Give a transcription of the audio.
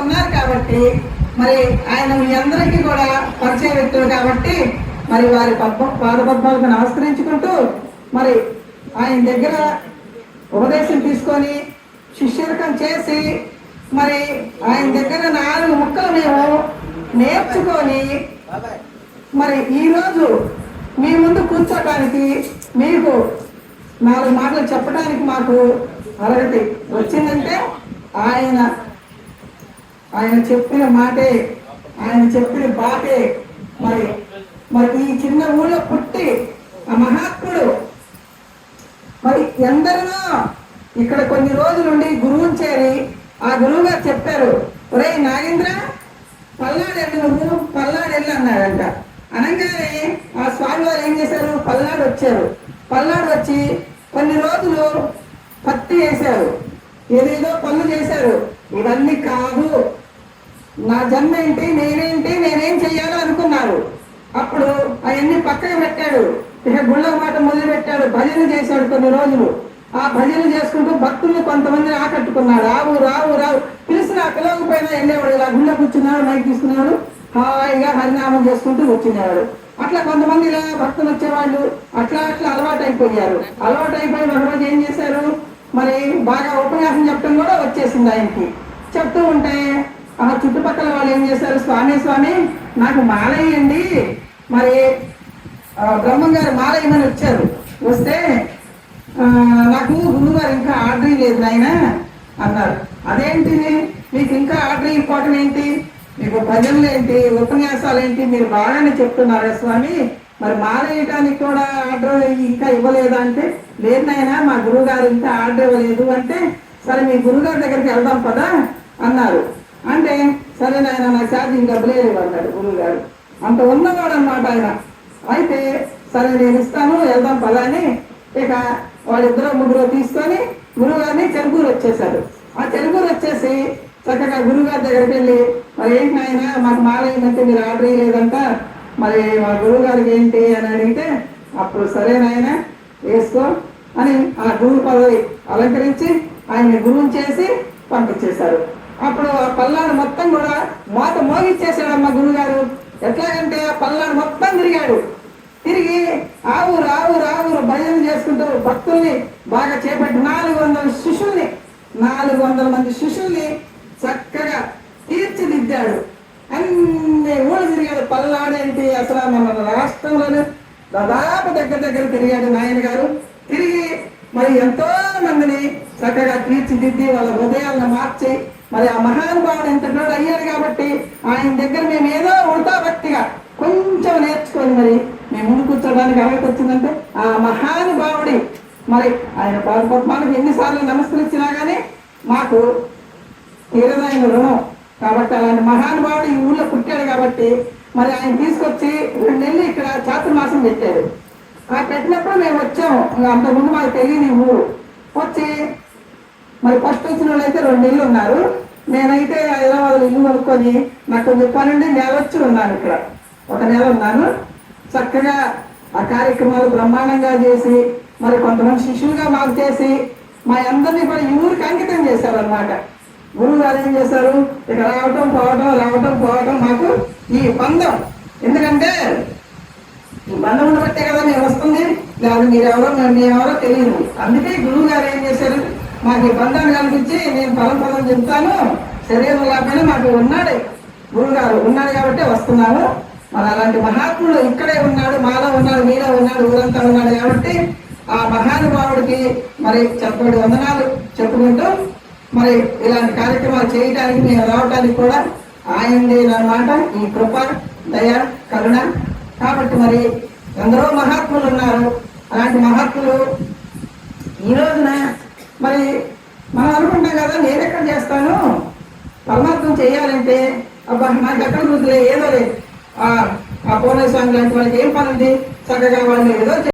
ఉన్నారు కాబట్టి మరి ఆయన మీ అందరికీ కూడా పరిచయ వ్యక్తులు కాబట్టి మరి వారి పద్మ పాదపద్మాలకు నమస్కరించుకుంటూ మరి ఆయన దగ్గర ఉపదేశం తీసుకొని శిష్యరకం చేసి మరి ఆయన దగ్గర నాలుగు ముక్కలు మేము నేర్చుకొని మరి ఈరోజు మీ ముందు కూర్చోటానికి మీకు నాలుగు మాటలు చెప్పడానికి మాకు అర్హత వచ్చిందంటే ఆయన ఆయన చెప్పిన మాటే ఆయన చెప్పిన బాటే. మరి మరి ఈ చిన్న ఊళ్ళో పుట్టి ఆ మహాత్ముడు మరి ఎందరినో ఇక్కడ కొన్ని రోజులుండి గురువుని చేరి ఆ గురువు గారు చెప్పారు ఒరే నాగేంద్ర పల్నాడు నువ్వు? పల్నాడు వెళ్ళి అన్నాడంట అనగానే ఆ స్వామి వారు ఏం చేశారు? పల్నాడు వచ్చారు. పల్నాడు వచ్చి కొన్ని రోజులు పత్తి వేశారు. ఏదేదో పనులు చేశారు. ఇవన్నీ కాదు. నా జన్మ ఏంటి నేనేంటి నేనేం చెయ్యాలో అనుకున్నారు. అప్పుడు అవన్నీ పక్కన పెట్టాడు. ఇక గుళ్ళ మాట మొదలు పెట్టాడు భజన చేశాడు కొన్ని రోజులు. ఆ భజన చేసుకుంటూ భక్తుల్ని కొంతమందిని ఆకట్టుకున్నాడు. రావు రావు రావు. పిలిచిన పిలవకపోయినా వెళ్ళేవాడు. ఇలా గుళ్ళ కూర్చున్నాడు మైక్ తీసుకున్నాడు. హాయిగా హరినామం చేసుకుంటూ కూర్చున్నాడు అట్లా కొంతమంది ఇలా భక్తులు వచ్చేవాళ్ళు. అట్లా అట్లా అలవాటు అయిపోయారు అలవాటు అయిపోయి ఒక రోజు ఏం చేశారు? మరి బాగా ఉపన్యాసం చెప్పడం కూడా వచ్చేసింది ఆయనకి. చెప్తూ ఉంటే ఆ చుట్టుపక్కల వాళ్ళు ఏం చేశారు? స్వామి స్వామి నాకు మాలయ్యండి మరి బ్రహ్మం గారు మాలయ్యమని వచ్చారు. వస్తే నాకు గురువుగారు ఇంకా ఆర్డర్ లేదు నాయన అన్నారు. అదేంటి? మీకు ఇంకా ఆర్డర్ ఇవ్వటం ఏంటి? మీకు భజనలు ఏంటి? ఉపన్యాసాలు ఏంటి? మీరు బాగానే చెప్తున్నారా స్వామి. మరి మారేయటానికి కూడా ఆర్డర్ ఇంకా ఇవ్వలేదా అంటే లేదు నాయన మా గురువుగారు ఇంకా ఆర్డర్ ఇవ్వలేదు అంటే సరే మీ గురుగారి దగ్గరికి వెళ్దాం పదా అన్నారు. అంటే సరే నాయన నా ఛార్జింగ్ డబ్బులే అన్నాడు గురువుగారు. అంత ఉన్నవాడు అనమాట ఆయన. అయితే సరే నేను ఇస్తాను వెళ్దాం పదా అని ఇక వాళ్ళిద్దరు ముగ్గురు తీసుకొని గురుగారిని చెరుకూరు వచ్చేసారు ఆ చెరుకూరు వచ్చేసి చక్కగా గురుగారి దగ్గరికి వెళ్ళి మరి ఏంటి నాయన మాకు మాలయ్యంటే మీరు ఆర్డర్ ఇవ్వలేదంట మరి మా గురువు గారికి ఏంటి అని అడిగితే అప్పుడు సరే నాయన వేసుకో అని ఆ గురువు పదవి అలంకరించి ఆయన్ని గురువుని చేసి పంపించేశారు. అప్పుడు ఆ పల్లాడు మొత్తం కూడా మోత మోగిచ్చేసాడు అమ్మ గురుగారు. ఎట్లాగంటే ఆ పల్లాడు మొత్తం తిరిగాడు. తిరిగి ఆవురు ఆవురు ఆవురు భజన చేసుకుంటూ భక్తుల్ని బాగా చేపట్టి నాలుగు వందల శిష్యుల్ని నాలుగు వందల మంది శిష్యుల్ని చక్కగా తీర్చిదిద్దాడు అన్ని ఊళ్ళు తిరిగాడు పల్లాడేంటి అసలు మన రాష్ట్రంలోనే దాదాపు దగ్గర తిరిగాడు నాయన గారు. తిరిగి మరి ఎంతో మందిని చక్కగా తీర్చిదిద్ది వాళ్ళ హృదయాలను మార్చి మరి ఆ మహానుభావుడు ఎంత అయ్యాడు కాబట్టి ఆయన దగ్గర మేము ఏదో ఉంటా భక్తిగా కొంచెం నేర్చుకొని మరి మేము ముందు కూర్చోడానికి అర్హత వచ్చిందంటే ఆ మహానుభావుడి మరి ఆయన పాదపద్మాలకు ఎన్నిసార్లు నమస్కరించినా కానీ మాకు తీరదైన రుణం. కాబట్టి అలాంటి మహానుభావుడు ఈ ఊళ్ళో పుట్టాడు కాబట్టి మరి ఆయన తీసుకొచ్చి రెండు నెలలు ఇక్కడ చాతుర్మాసం పెట్టాడు. ఆ పెట్టినప్పుడు మేము వచ్చాము. ఇంకా అంతకుముందు మాకు తెలియని ఊరు. వచ్చి మరి ఫస్ట్ వచ్చిన వాళ్ళు అయితే రెండు ఇల్లు ఉన్నారు. నేనైతే హైదరాబాద్ ఇల్లు కొనుక్కొని నాకు కొంచెం పన్నెండు నెల వచ్చి ఉన్నాను ఇక్కడ. ఒక నెల ఉన్నాను. చక్కగా ఆ కార్యక్రమాలు బ్రహ్మాండంగా చేసి మరి కొంతమంది శిష్యులుగా మాకు చేసి మా అందరినీ కూడా ఈ ఊరికి అంకితం చేశారనమాట గురువు గారు ఏం చేశారు? ఇక రావటం పోవటం రావటం పోవటం మాకు ఈ పందం ఎందుకంటే బంధం ఉండబట్టే కదా మేము వస్తుంది? లేదా మీరెవరో మేమెవరో తెలియదు. అందుకే గురువు గారు ఏం చేశారు? మాకు ఈ బంధాన్ని కల్పించి నేను పదం పదం చెప్తాను శరీరం లేకపోయినా మాకు ఉన్నాడు గురువు గారు. ఉన్నాడు కాబట్టి వస్తున్నాను. మన అలాంటి మహాత్ముడు ఇక్కడే ఉన్నాడు మాలో ఉన్నాడు మీలో ఉన్నాడు ఊరంతా ఉన్నాడు కాబట్టి ఆ మహానుభావుడికి మరి చెప్పబడి వందనాలు చెప్పుకుంటూ మరి ఇలాంటి కార్యక్రమాలు చేయడానికి మేము రావడానికి కూడా ఆయనదేనమాట ఈ కృప దయ కరుణ కాబట్టి మరి ఎందరో మహాత్ములు ఉన్నారు అలాంటి మహాత్ములు ఈ రోజున మరి మనం అనుకుంటాం కదా నేను ఎక్కడ చేస్తాను? పరమాత్మ చేయాలంటే అబ్బా నాకు ఎక్కడ గుర్తులే ఏదో లేదు. ఆ ఆ స్వామి లాంటి వాళ్ళకి ఏం పని ఉంది చక్కగా వాళ్ళు ఏదో